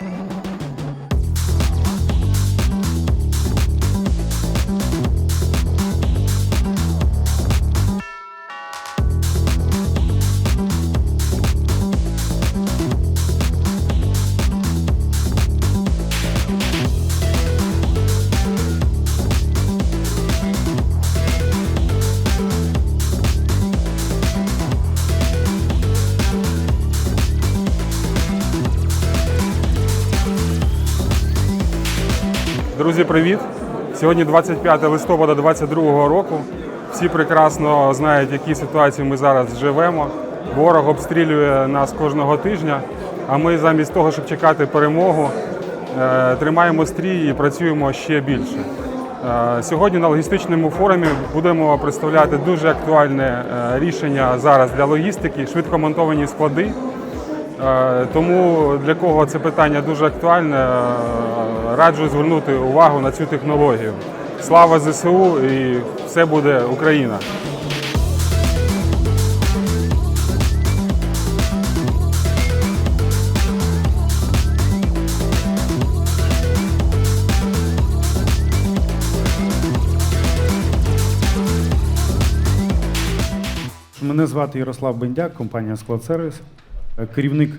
Mm-hmm. Привіт! Сьогодні 25 листопада 2022 року. Всі прекрасно знають, в якій ситуації ми зараз живемо. Ворог обстрілює нас кожного тижня, а ми замість того, щоб чекати перемогу, е, тримаємо стрій і працюємо ще більше. Е, Сьогодні на логістичному форумі будемо представляти дуже актуальне е, рішення зараз для логістики, швидкомонтовані склади. Тому для кого це питання дуже актуальне, раджу звернути увагу на цю технологію. Слава ЗСУ і все буде Україна! Мене звати Ярослав Бендяк, компанія Складсервіс, е, керівник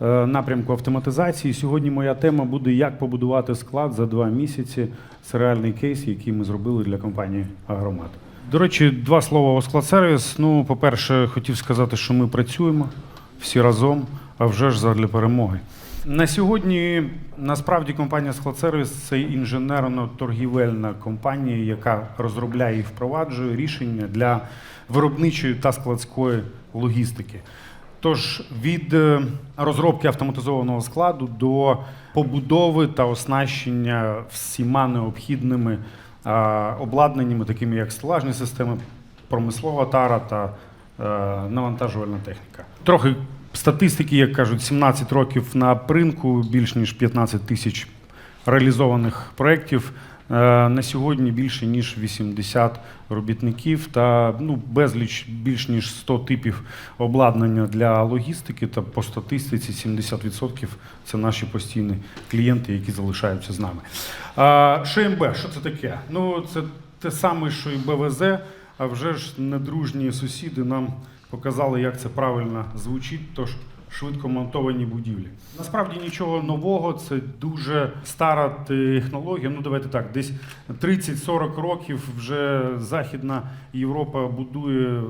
напрямку автоматизації. Сьогодні моя тема буде як побудувати склад за два місяці. Це реальний кейс, який ми зробили для компанії Агромат. До речі, два слова о складсервіс. Ну, по-перше, хотів сказати, що ми працюємо всі разом, а вже ж задля перемоги. На сьогодні насправді компанія Складсервіс це інженерно-торгівельна компанія, яка розробляє і впроваджує рішення для виробничої та складської логістики. Тож від е, розробки автоматизованого складу до побудови та оснащення всіма необхідними а, обладнаннями, такими як стелажні системи, промислова тара та е, навантажувальна техніка. Трохи статистики, як кажуть, 17 років на ринку, більш ніж 15 тисяч реалізованих проєктів. Е, На сьогодні більше ніж 80 робітників та ну, безліч більш ніж 100 типів обладнання для логістики. Та по статистиці 70% це наші постійні клієнти, які залишаються з нами. ШМБ, що це таке? Ну, це те саме, що і БВЗ, а вже ж недружні сусіди нам показали, як це правильно звучить. Тож швидко монтовані будівлі. Насправді нічого нового, це дуже стара технологія. Ну давайте так, десь 30-40 років вже Західна Європа будує е,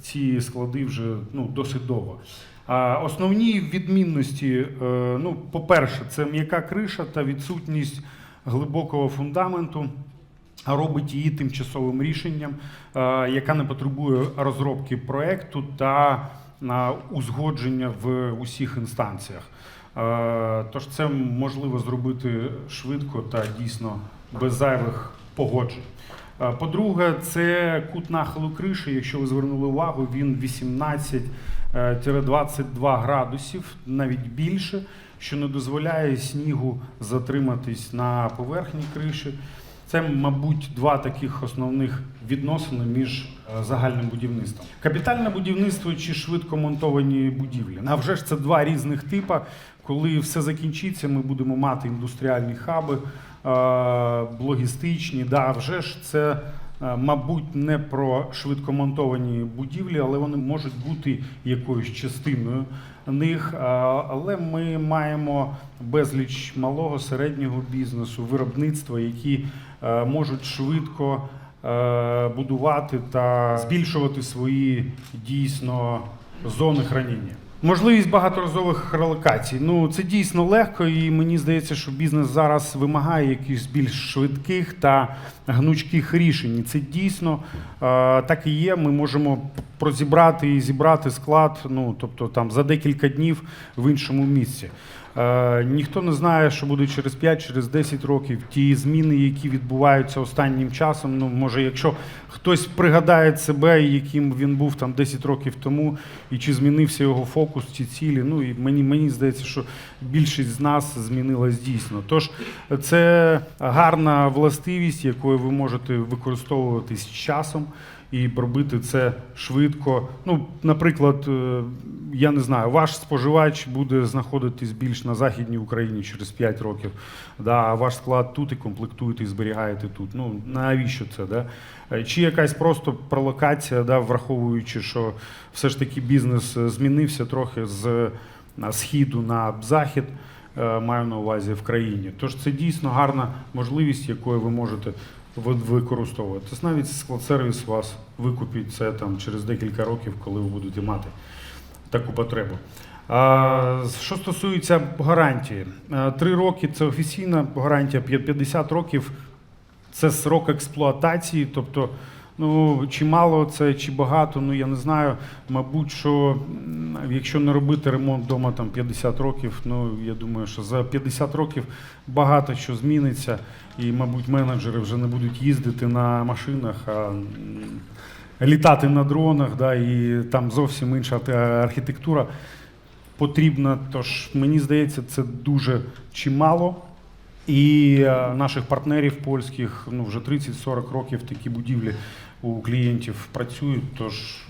ці склади вже ну, досить довго. А основні відмінності, е, ну, по-перше, це м'яка криша та відсутність глибокого фундаменту робить її тимчасовим рішенням, е, яка не потребує розробки проекту та на узгодження в усіх інстанціях. Е, Тож це можливо зробити швидко та дійсно без зайвих погоджень. Е, По-друге, це кут нахилу криші. Якщо ви звернули увагу, він 18-22 градусів, навіть більше, що не дозволяє снігу затриматись на поверхні криші. Це, мабуть, два таких основних відносини між е, загальним будівництвом. Капітальне будівництво чи швидко монтовані будівлі. А вже ж це два різних типи. Коли все закінчиться, ми будемо мати індустріальні хаби, е, логістичні. Да, вже ж це. Е, Мабуть, не про швидкомонтовані будівлі, але вони можуть бути якоюсь частиною них. Але ми маємо безліч малого середнього бізнесу, виробництва, які е, можуть швидко е, будувати та збільшувати свої дійсно зони храніння. Можливість багаторазових релокацій. Ну це дійсно легко, і мені здається, що бізнес зараз вимагає якихось більш швидких та гнучких рішень. Це дійсно е, так і є. Ми можемо прозібрати і зібрати склад, ну тобто там за декілька днів в іншому місці. Е, ніхто не знає, що буде через 5, через 10 років. Ті зміни, які відбуваються останнім часом. Ну, може, якщо хтось пригадає себе, яким він був там 10 років тому, і чи змінився його фокус, ці цілі. Ну і мені, мені здається, що більшість з нас змінилась дійсно. Тож це гарна властивість, якою ви можете використовуватись з часом. І робити це швидко. Ну, наприклад, е, я не знаю, ваш споживач буде знаходитись більш на Західній Україні через 5 років, да, а ваш склад тут і комплектуєте і зберігаєте тут. Ну, навіщо це? Да? Е, Чи якась просто пролокація, да, враховуючи, що все ж таки бізнес е, змінився трохи з східу на захід, маю на увазі в країні. Тож це дійсно гарна можливість, якою ви можете використовувати. Тобто навіть склад-сервіс вас викупить це там через декілька років, коли ви будете мати таку потребу. А, Що стосується гарантії, три роки це офіційна гарантія, 50 років це срок експлуатації, тобто. Ну, чи мало це, чи багато, ну я не знаю. Мабуть, що якщо не робити ремонт вдома там 50 років, ну я думаю, що за 50 років багато що зміниться, і, мабуть, менеджери вже не будуть їздити на машинах, а літати на дронах, да, і там зовсім інша архітектура потрібна. Тож мені здається, це дуже чимало. І е, наших партнерів польських ну вже 30-40 років такі будівлі у клієнтів працюють, тож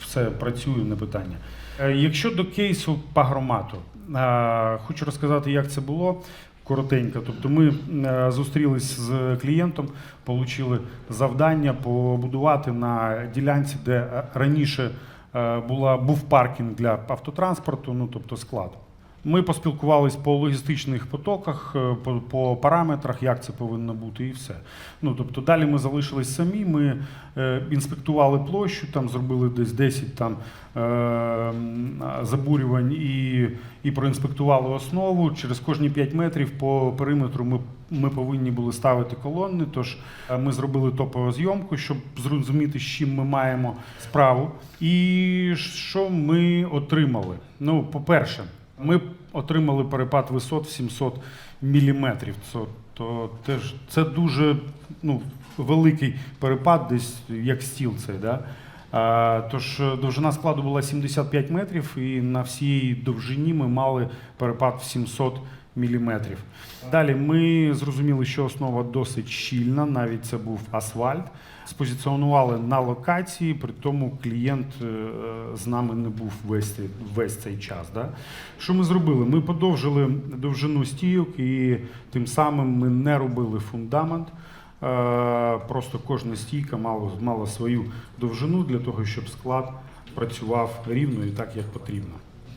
все працює, не питання. Е, Якщо до кейсу пагромату, е, хочу розказати, як це було. Коротенько, тобто ми е, зустрілись з клієнтом, отримали завдання побудувати на ділянці, де раніше була, був паркінг для автотранспорту, ну тобто склад. Ми поспілкувались по логістичних потоках, е, по, по параметрах, як це повинно бути, і все. Ну тобто далі ми залишились самі. Ми е, інспектували площу, там зробили десь 10 там е, забурювань і, і проінспектували основу. Через кожні 5 метрів по периметру ми, ми повинні були ставити колони. Тож е, ми зробили топову зйомку, щоб зрозуміти, з чим ми маємо справу. І що ми отримали? Ну, по-перше. Ми отримали перепад висот в 700 міліметрів. Це, то теж це дуже ну, великий перепад, десь як стіл цей. Да? А, тож е, довжина складу була 75 метрів, і на всій довжині ми мали перепад в 700 міліметрів. Далі ми зрозуміли, що основа досить щільна, навіть це був асфальт. Спозиціонували на локації, при тому клієнт е, з нами не був весь, весь цей час. Да? Що ми зробили? Ми подовжили довжину стійок і тим самим ми не робили фундамент. Е, Просто кожна стійка мала, мала свою довжину для того, щоб склад працював рівно і так, як потрібно.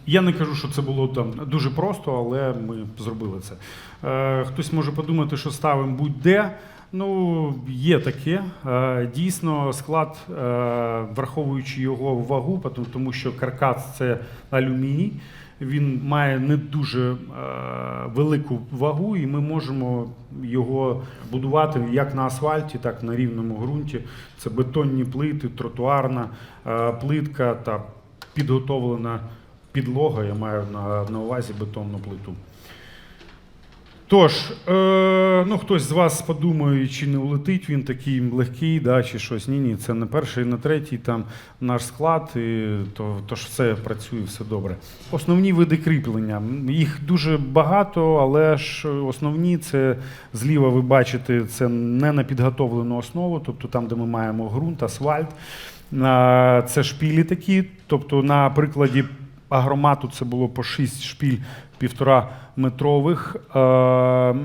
Я не кажу, що це було там дуже просто, але ми зробили це. Е, Хтось може подумати, що ставимо будь-де. Ну, є таке. Е, Дійсно, склад, е, враховуючи його вагу, тому що каркас це алюміній, він має не дуже е, велику вагу, і ми можемо його будувати як на асфальті, так і на рівному ґрунті. Це бетонні плити, тротуарна плитка та підготовлена підлога. Я маю на, на увазі бетонну плиту. Тож, е, ну хтось з вас подумає, чи не улетить він такий легкий, да, чи щось. Ні, ні, це не перший, не третій там наш склад, і то, тож все працює, все добре. Основні види кріплення. Їх дуже багато, але ж основні це зліва ви бачите, це не на підготовлену основу, тобто там, де ми маємо ґрунт, асфальт. Це шпілі такі, тобто на прикладі агромату це було по 6 шпіль півтора метрових. Е,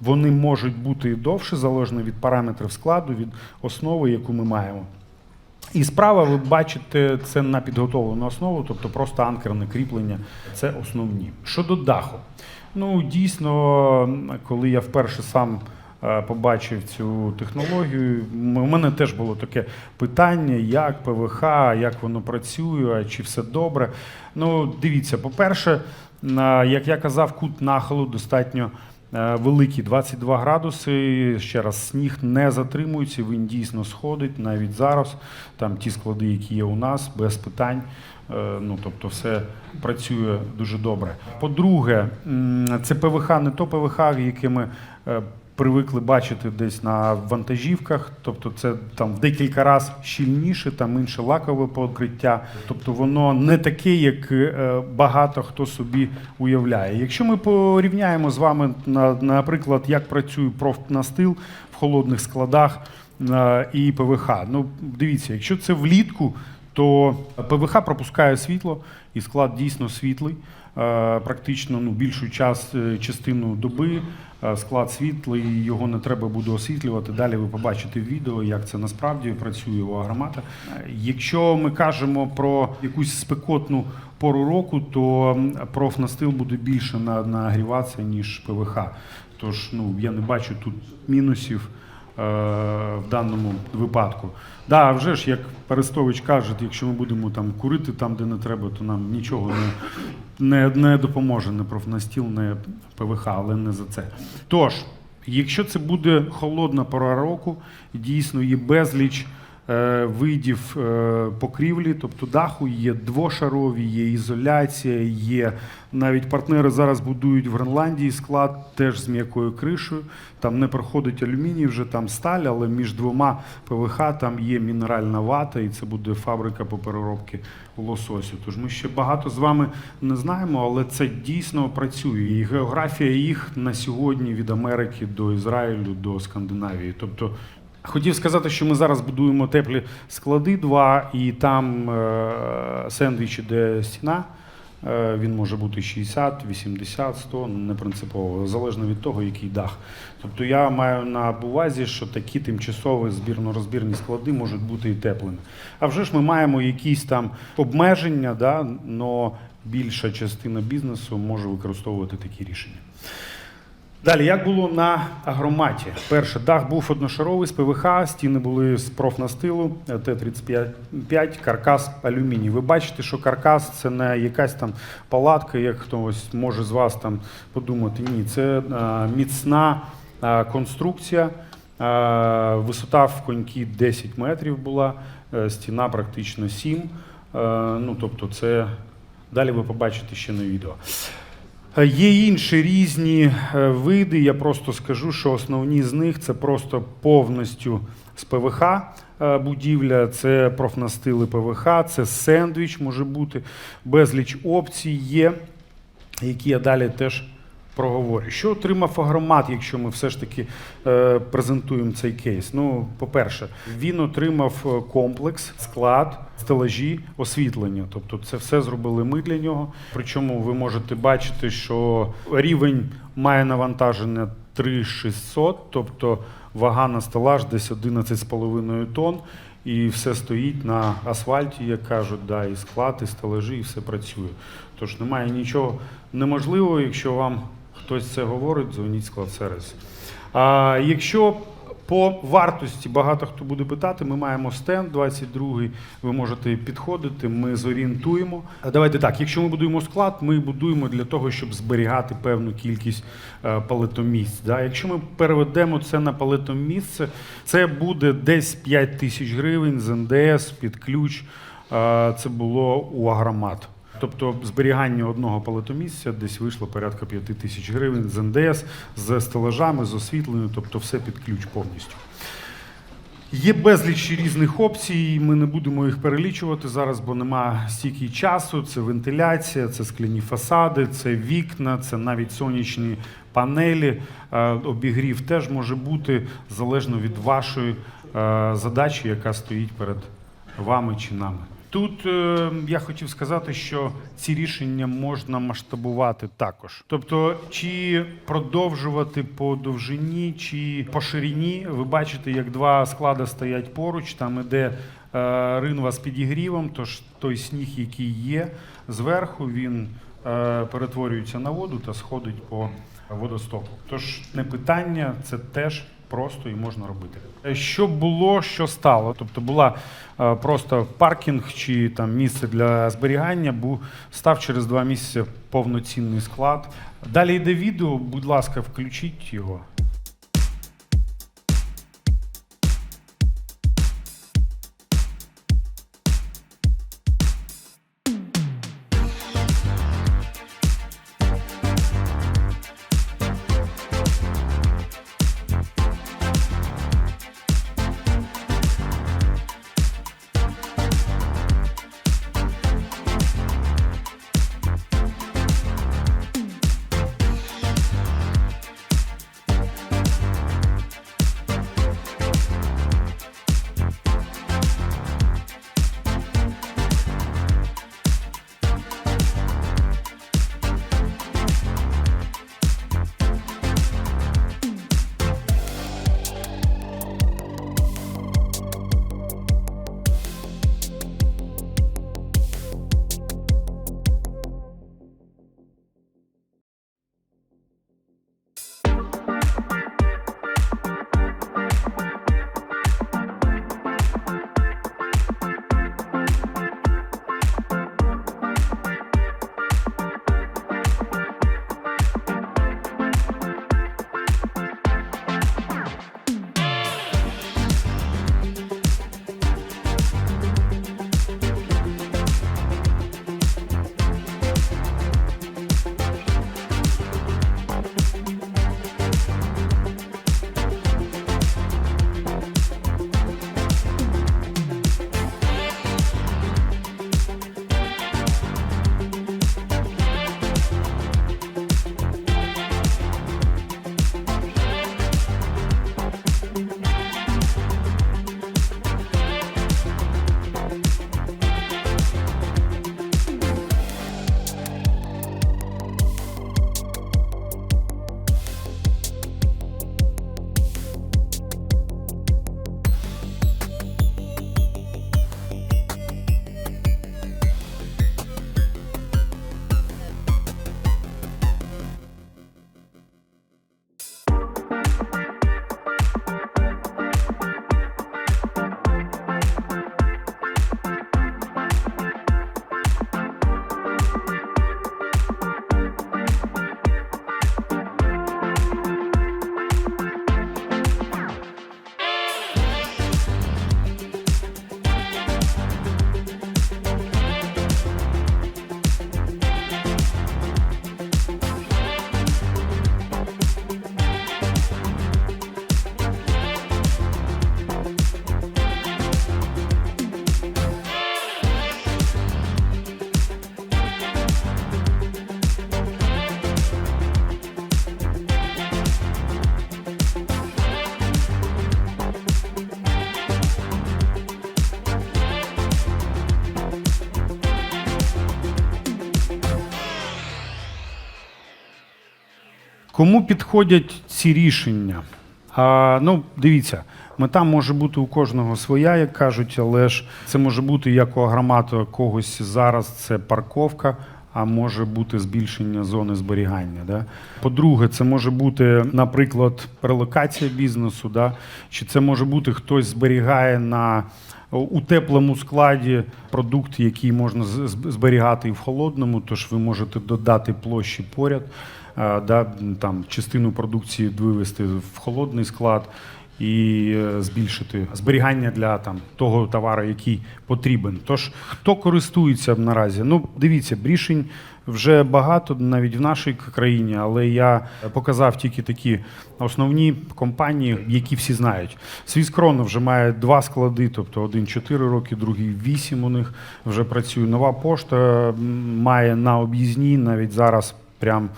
Вони можуть бути і довше, залежно від параметрів складу, від основи, яку ми маємо. І справа ви бачите це на підготовлену основу, тобто просто анкерне кріплення це основні. Щодо даху, ну дійсно, коли я вперше сам побачив цю технологію, у мене теж було таке питання, як ПВХ, як воно працює, чи все добре. Ну, дивіться, по-перше, як я казав, кут нахилу достатньо е, великий 22 градуси. Ще раз, сніг не затримується, він дійсно сходить навіть зараз. Там ті склади, які є у нас, без питань. Е, Ну, тобто, все працює дуже добре. По-друге, це ПВХ, не то ПВХ, яке ми е, привикли бачити десь на вантажівках. Тобто, це там декілька разів щільніше, там інше лакове покриття. Тобто, воно не таке, як е, багато хто собі уявляє. Якщо ми порівняємо з вами, на- наприклад, як працює профнастил в холодних складах. е, і ПВХ. Ну, дивіться, якщо це влітку, то ПВХ пропускає світло, і склад дійсно світлий. Е, Практично ну, більшу час, частину доби склад світлий, його не треба буде освітлювати. Далі ви побачите в відео, як це насправді працює у агромата. Е, Якщо ми кажемо про якусь спекотну пору року, то профнастил буде більше на- нагріватися, ніж ПВХ. Тож ну, я не бачу тут мінусів е, в даному випадку. Да, вже ж, як Перестович каже, якщо ми будемо там курити там, де не треба, то нам нічого не, не, не допоможе, не профнастіл, не ПВХ, але не за це. Тож, якщо це буде холодна пора року, дійсно є безліч е, видів е, покрівлі, тобто даху, є двошарові, є ізоляція, є навіть партнери зараз будують в Гренландії склад теж з м'якою кришею. Там не проходить алюміній, вже там сталь, але між двома ПВХ там є мінеральна вата, і це буде фабрика по переробці лососю. Тож ми ще багато з вами не знаємо, але це дійсно працює. І географія їх на сьогодні від Америки до Ізраїлю до Скандинавії. Тобто Хотів сказати, що ми зараз будуємо теплі склади два, і там е, сендвіч іде стіна. Е, він може бути 60, 80, 100, не принципово, залежно від того, який дах. Тобто я маю на увазі, що такі тимчасові збірно-розбірні склади можуть бути і теплими. А вже ж ми маємо якісь там обмеження, да, більша частина бізнесу може використовувати такі рішення. Далі, як було на агроматі? Перше, дах був одношаровий з ПВХ, стіни були з профнастилу Т-35, каркас алюміній. Ви бачите, що каркас це не якась там палатка, як хтось може з вас там подумати. Ні, це е, міцна е, конструкція. Е, Висота в коньки 10 метрів була, е, стіна практично 7. Е, Ну, тобто, це далі ви побачите ще на відео. Е, Є інші різні е, види. Я просто скажу, що основні з них це просто повністю з ПВХ е, будівля, це профнастили ПВХ, це сендвіч може бути, безліч опцій є, які я далі теж проговорю. Що отримав агромат, якщо ми все ж таки е, презентуємо цей кейс? Ну, по-перше, він отримав е, комплекс, склад, стелажі, освітлення. Тобто, це все зробили ми для нього. Причому ви можете бачити, що рівень має навантаження 3600, тобто вага на стелаж десь 11,5 тонн. І все стоїть на асфальті, як кажуть, да, і склад, і стелажі, і все працює. Тож немає нічого неможливого, якщо вам хтось це говорить, дзвоніть склад сервіс. А якщо по вартості багато хто буде питати, ми маємо стенд 22 ви можете підходити, ми зорієнтуємо. Давайте так, якщо ми будуємо склад, ми будуємо для того, щоб зберігати певну кількість е, палетомісць. Да? Якщо ми переведемо це на палетомісце, це буде десь 5 тисяч гривень з НДС під ключ. Е, Це було у агромат. Тобто зберігання одного палетомісця десь вийшло порядка 5 тисяч гривень з НДС, з стелажами, з освітленням, тобто все під ключ повністю. Є безліч різних опцій, ми не будемо їх перелічувати зараз, бо нема стільки часу. Це вентиляція, це скляні фасади, це вікна, це навіть сонячні панелі. Е, Обігрів теж може бути залежно від вашої е, задачі, яка стоїть перед вами чи нами. Тут е, я хотів сказати, що ці рішення можна масштабувати також. Тобто, чи продовжувати по довжині, чи по ширині. Ви бачите, як два склади стоять поруч, там іде е, ринва з підігрівом, тож той сніг, який є зверху, він е, перетворюється на воду та сходить по водостоку. Тож не питання, це теж просто і можна робити. Е, Що було, що стало? Тобто була е, просто паркінг чи там місце для зберігання, був став через два місяці повноцінний склад. Далі йде відео, будь ласка, включіть його. Кому підходять ці рішення? А, ну, дивіться, мета може бути у кожного своя, як кажуть, але ж це може бути як у агромату когось зараз це парковка, а може бути збільшення зони зберігання. Да? По-друге, це може бути, наприклад, релокація бізнесу, да? чи це може бути хтось зберігає на у теплому складі продукт, який можна зберігати і в холодному, тож ви можете додати площі поряд, да, там, частину продукції вивести в холодний склад і е, збільшити зберігання для там, того товару, який потрібен. Тож, хто користується наразі? Ну, дивіться, рішень вже багато навіть в нашій країні, але я показав тільки такі основні компанії, які всі знають. Свіскрон вже має два склади, тобто один 4 роки, другий 8 у них вже працює. Нова пошта має на об'їзній навіть зараз прям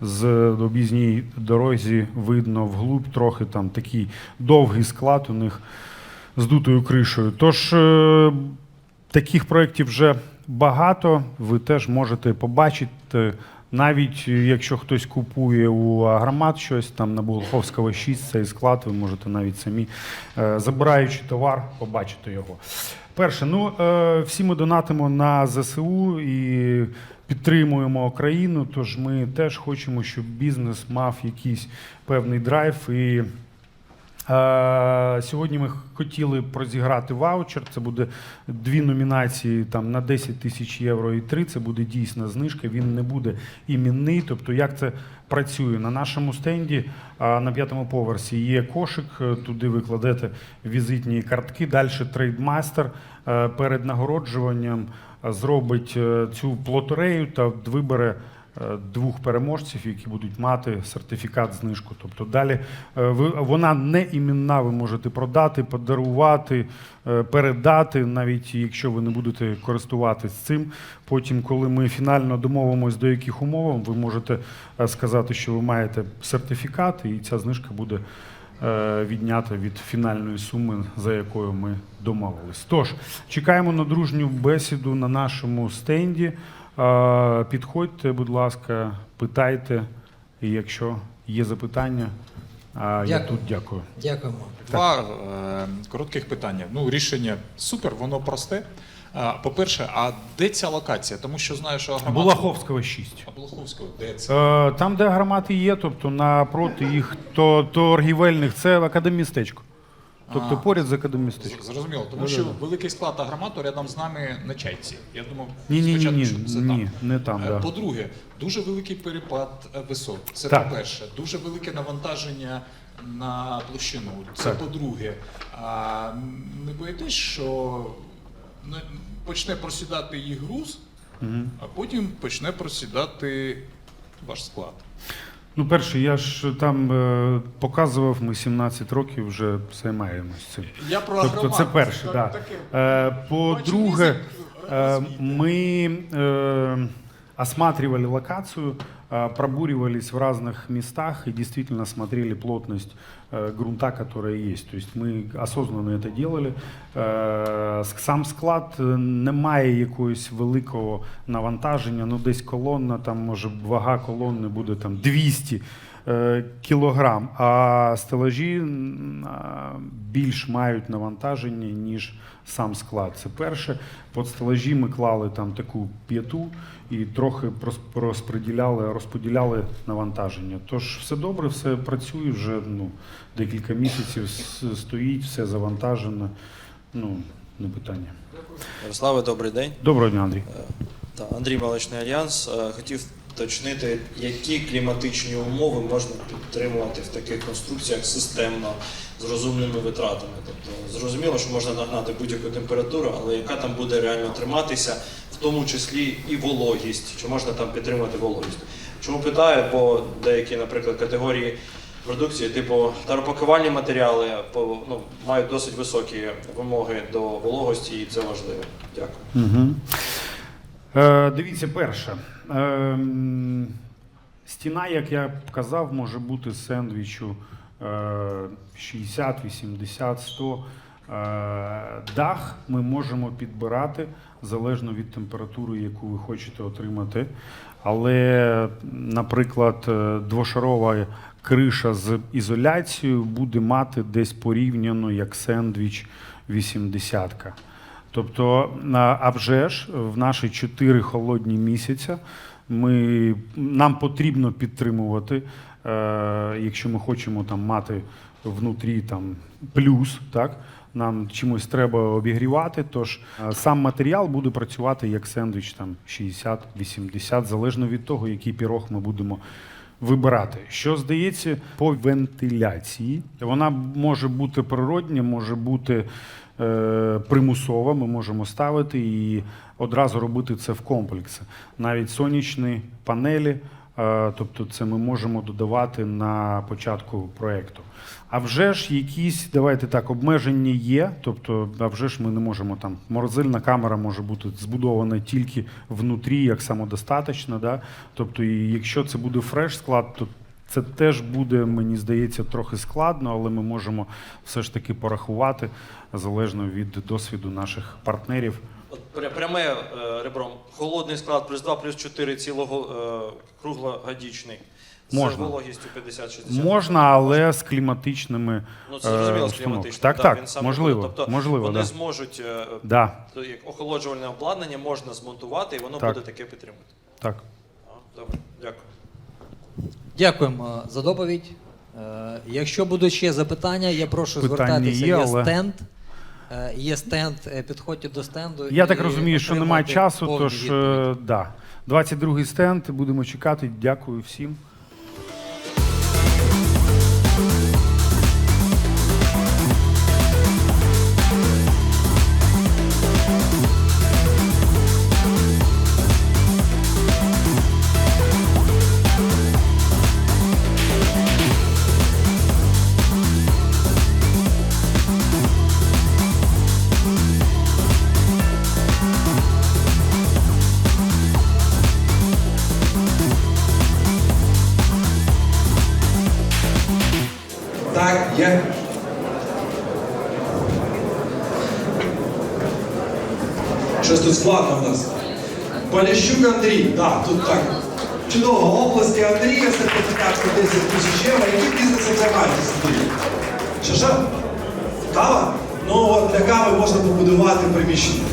з об'їзній дорозі видно вглуб трохи там такий довгий склад у них з дутою кришею. Тож е, таких проєктів вже багато. Ви теж можете побачити. Навіть якщо хтось купує у агромат щось там на Болоховського 6, цей склад, ви можете навіть самі, е, забираючи товар, побачити його. Перше, ну е, всі ми донатимо на ЗСУ і підтримуємо країну. Тож ми теж хочемо, щоб бізнес мав якийсь певний драйв і Е, Сьогодні ми хотіли б розіграти ваучер. Це буде дві номінації там на 10 тисяч євро і три. Це буде дійсна знижка. Він не буде іменний. Тобто, як це працює на нашому стенді а, на п'ятому поверсі є кошик. е, Туди ви кладете візитні картки. Далі трейдмастер е, перед нагороджуванням е, зробить е, цю плоторею та вибере е, двох переможців, які будуть мати сертифікат знижку. Тобто далі е, вона не іменна, ви можете продати, подарувати, передати, навіть якщо ви не будете користуватись цим. Потім, коли ми фінально домовимось до яких умов, ви можете сказати, що ви маєте сертифікат, і ця знижка буде е, віднята від фінальної суми, за якою ми домовились. Тож, чекаємо на дружню бесіду на нашому стенді. Е, Підходьте, будь ласка, питайте, і якщо є запитання, а я тут дякую. Дякуємо. Два е, коротких питання. Ну, рішення супер, воно просте. По-перше, а де ця локація? Тому що знаю, що агромат... Булаховського 6. А Болоховського, де це? Е, Там, де громади є, тобто напроти їх то, торгівельних, це академістечко. Тобто поряд з академістечком. Зрозуміло, тому що великий склад агромату рядом з нами на чайці. Я думав, Ні, ні, спочатку, ні, що це ні, там. не там. Е, Да. По-друге, дуже великий перепад е, висот. Це Так. по-перше, дуже велике навантаження на площину. Це по-друге. Не боїтесь, що почне просідати їх груз, Мгм. а потім почне просідати ваш склад. Ну, перше, я ж там е, показував, ми 17 років вже займаємось цим. Я про Тобто агромат. це перше, Так, да. таке. Е, По-друге, Бачу, э, ризик мы э, осматривали локацию, э, пробуривались в разных местах и действительно смотрели плотность э, грунта, которая есть. То есть мы осознанно это делали. Е, Сам склад е, не має якогось великого навантаження, ну десь колонна, там може вага колонни буде там 200 е, кілограм, а стелажі більш мають навантаження, ніж сам склад. Це перше. Під стелажі ми клали там таку п'яту і трохи розподіляли, розподіляли навантаження. Тож все добре, все працює вже ну, декілька місяців, стоїть, все завантажено. Ну, не питання. Ярославе, добрий день. Доброго дня, Андрій. Андрій Молочний Альянс. Е, Хотів уточнити, які кліматичні умови можна підтримувати в таких конструкціях системно з розумними витратами. Тобто зрозуміло, що можна нагнати будь-яку температуру, але яка там буде реально триматися, в тому числі і вологість, чи можна там підтримувати вологість. Чому питаю? Бо деякі, наприклад, категорії продукції, типу таропакувальні матеріали, по- ну, мають досить високі вимоги до вологості, і це важливо. Дякую. Угу. Е, дивіться, перше. Е, стіна, як я казав, може бути сендвічу е, 60, 80, 100. Е, дах ми можемо підбирати, залежно від температури, яку ви хочете отримати. Але, наприклад, е, двошарова криша з ізоляцією буде мати десь порівняно як сендвіч 80-ка. Тобто, а вже ж в наші чотири холодні місяця ми, нам потрібно підтримувати, е, якщо ми хочемо там мати внутрі там плюс, так нам чимось треба обігрівати. Тож е, сам матеріал буде працювати як сендвіч там 60-80, залежно від того, який пірог ми будемо вибирати. Що здається, по вентиляції вона може бути природня, може бути е, примусова. Ми можемо ставити і одразу робити це в комплексі. Навіть сонячні панелі. е, Тобто це ми можемо додавати на початку проєкту. А вже ж якісь, давайте так, обмеження є. Тобто, а вже ж ми не можемо там. Морозильна камера може бути збудована тільки внутрі, як самодостаточна. Да? Тобто, і якщо це буде фреш склад, то це теж буде, мені здається, трохи складно, але ми можемо все ж таки порахувати залежно від досвіду наших партнерів. От пряме е, ребром. Холодний склад плюс 2, плюс 4 цілого е, круглогодічний. З Можна. вологістю 50-60. Можна, але з кліматичними Ну, це е, зрозуміло, з установками. кліматичним. Так, да, так, він сам можливо, буде. Тобто можливо, вони да. зможуть е, Да, то як охолоджувальне обладнання можна змонтувати, і воно Так. буде таке підтримувати. так. А, Добре, дякую. Дякуємо за доповідь. Е, Якщо будуть ще запитання, я прошу Питання звертатися. є, Є, але- стенд. Е, Є стенд, е, підходьте до стенду. Я і так розумію, що немає часу, повні тож відповіді. е, да. 22-й стенд, будемо чекати. Дякую всім. Так, є. Щось тут складно в нас. Поліщук Андрій, так, тут так. Чудово, області Андрія, сертифікат 110 тисяч євро. Яким бізнесом займаєтесь, Андрій? Що що? Кава? Ну, для кави можна побудувати приміщення.